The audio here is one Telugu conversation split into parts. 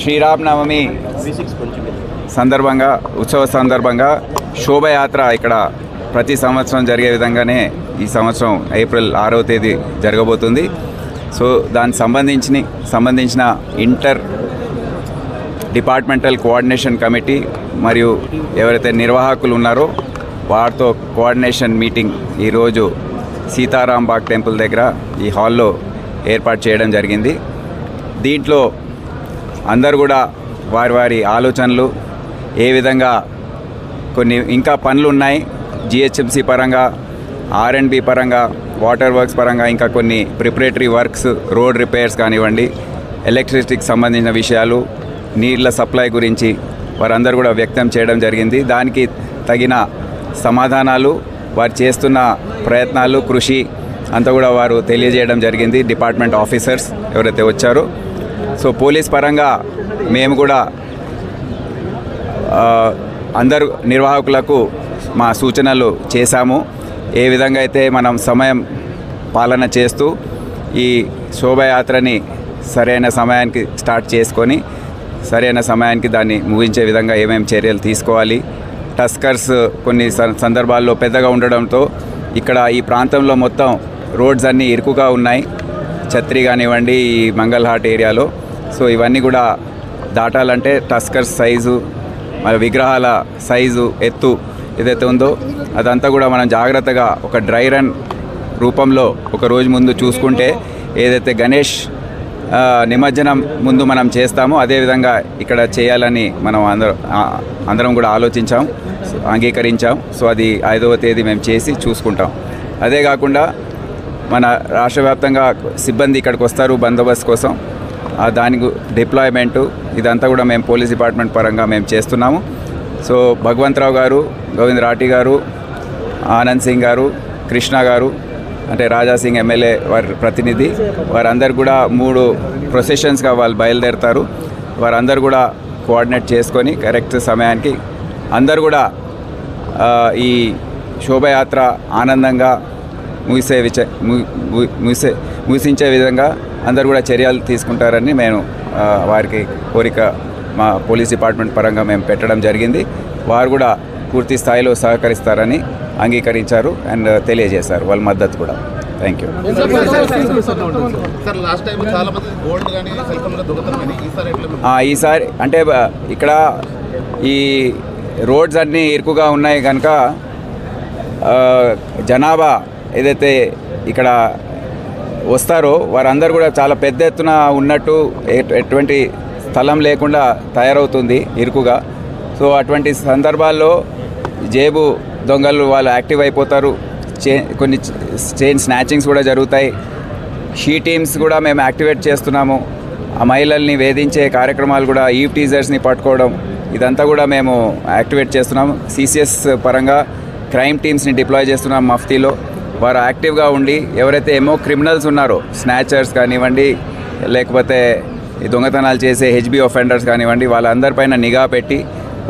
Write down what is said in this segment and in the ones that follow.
శ్రీరామనవమి సందర్భంగా ఉత్సవ సందర్భంగా శోభయాత్ర ఇక్కడ ప్రతి సంవత్సరం జరిగే విధంగానే ఈ సంవత్సరం ఏప్రిల్ ఆరవ తేదీ జరగబోతుంది. సో దానికి సంబంధించిన సంబంధించిన ఇంటర్ డిపార్ట్మెంటల్ కోఆర్డినేషన్ కమిటీ మరియు ఎవరైతే నిర్వాహకులు ఉన్నారో వారితో కోఆర్డినేషన్ మీటింగ్ ఈరోజు సీతారాంబాగ్ టెంపుల్ దగ్గర ఈ హాల్లో ఏర్పాటు చేయడం జరిగింది. దీంట్లో అందరు కూడా వారి వారి ఆలోచనలు ఏ విధంగా కొన్ని ఇంకా పనులు ఉన్నాయి జిహెచ్ఎంసి పరంగా ఆర్ అండ్ బి పరంగా వాటర్ వర్క్స్ పరంగా ఇంకా కొన్ని ప్రిపరేటరీ వర్క్స్ రోడ్ రిపేర్స్ కానివ్వండి ఎలక్ట్రిసిటీకి సంబంధించిన విషయాలు నీళ్ళ సప్లై గురించి వారందరూ కూడా వ్యక్తం చేయడం జరిగింది. దానికి తగిన సమాధానాలు వారు చేస్తున్న ప్రయత్నాలు కృషి అంతా కూడా వారు తెలియజేయడం జరిగింది. డిపార్ట్మెంట్ ఆఫీసర్స్ ఎవరైతే వచ్చారో సో పోలీస్ పరంగా మేము కూడా అందరు నిర్వాహకులకు మా సూచనలు చేశాము. ఏ విధంగా అయితే మనం సమయం పాలన చేస్తూ ఈ శోభయాత్రని సరైన సమయానికి స్టార్ట్ చేసుకొని సరైన సమయానికి దాన్ని ముగించే విధంగా ఏమేమి చర్యలు తీసుకోవాలి. టస్కర్స్ కొన్ని సందర్భాల్లో పెద్దగా ఉండడంతో ఇక్కడ ఈ ప్రాంతంలో మొత్తం రోడ్స్ అన్నీ ఇరుకుగా ఉన్నాయి. ఛత్రి కానివ్వండి ఈ మంగళహాట్ ఏరియాలో. సో ఇవన్నీ కూడా దాటాలంటే టస్కర్స్ సైజు మరి విగ్రహాల సైజు ఎత్తు ఏదైతే ఉందో అదంతా కూడా మనం జాగ్రత్తగా ఒక డ్రై రన్ రూపంలో ఒక రోజు ముందు చూసుకుంటే ఏదైతే గణేష్ నిమజ్జనం ముందు మనం చేస్తామో అదేవిధంగా ఇక్కడ చేయాలని మనం అందరం అందరం కూడా ఆలోచించాం సో, అంగీకరించాం. సో అది ఐదవ తేదీ మేము చేసి చూసుకుంటాం. అదే కాకుండా మన రాష్ట్ర వ్యాప్తంగా సిబ్బంది ఇక్కడికి వస్తారు బందోబస్తు కోసం. దాని దానికి డిప్లాయ్మెంటు ఇదంతా కూడా మేము పోలీస్ డిపార్ట్మెంట్ పరంగా మేము చేస్తున్నాము. సో భగవంతరావు గారు గోవింద్ రాఠి గారు ఆనంద్ సింగ్ గారు కృష్ణ గారు అంటే రాజా సింగ్ ఎమ్మెల్యే వారి ప్రతినిధి వారందరు కూడా మూడు ప్రొసెషన్స్గా వాళ్ళు బయలుదేరుతారు. వారందరూ కూడా కోఆర్డినేట్ చేసుకొని కరెక్ట్ సమయానికి అందరు కూడా ఈ శోభయాత్ర ఆనందంగా ముగిసే విచ ముగిసే ముగిసించే విధంగా అందరు కూడా చర్యలు తీసుకుంటారని నేను వారికి కోరిక మా పోలీస్ డిపార్ట్మెంట్ పరంగా మేము పెట్టడం జరిగింది. వారు కూడా పూర్తి స్థాయిలో సహకరిస్తారని అంగీకరించారు అండ్ తెలియజేశారు. వాళ్ళ మద్దతు కూడా. Thank you. ఈసారి అంటే ఇక్కడ ఈ రోడ్స్ అన్నీ ఇరుకుగా ఉన్నాయి కనుక జనాభా ఏదైతే ఇక్కడ వస్తారో వారందరూ కూడా చాలా పెద్ద ఎత్తున ఉన్నట్టు ఎటువంటి స్థలం లేకుండా తయారవుతుంది ఇరుకుగా. సో అటువంటి సందర్భాల్లో జేబు దొంగలు వాళ్ళు యాక్టివ్ అయిపోతారు. చే కొన్ని చైన్ స్నాచింగ్స్ కూడా జరుగుతాయి. షీ టీమ్స్ కూడా మేము యాక్టివేట్ చేస్తున్నాము. ఆ మహిళల్ని వేధించే కార్యక్రమాలు కూడా ఈవ్ టీజర్స్ని పట్టుకోవడం ఇదంతా కూడా మేము యాక్టివేట్ చేస్తున్నాము. సిసిఎస్ పరంగా క్రైమ్ టీమ్స్ని డిప్లాయ్ చేస్తున్నాం మఫ్తీలో. వారు యాక్టివ్గా ఉండి ఎవరైతే ఏమో క్రిమినల్స్ ఉన్నారో స్నాచర్స్ కానివ్వండి లేకపోతే ఈ దొంగతనాలు చేసే హెచ్బి ఒఫెండర్స్ కానివ్వండి వాళ్ళందరిపైన నిఘా పెట్టి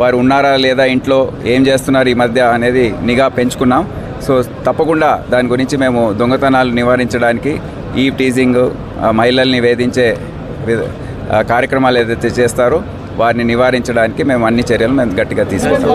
వారు ఉన్నారా లేదా ఇంట్లో ఏం చేస్తున్నారు ఈ మధ్య అనేది నిఘా పెంచుకున్నాం. సో తప్పకుండా దాని గురించి మేము దొంగతనాలు నివారించడానికి ఈ టీజింగ్ మహిళల్ని వేధించే కార్యక్రమాలు ఏదైతే చేస్తారో వారిని నివారించడానికి మేము అన్ని చర్యలు మేము గట్టిగా తీసుకుంటాం.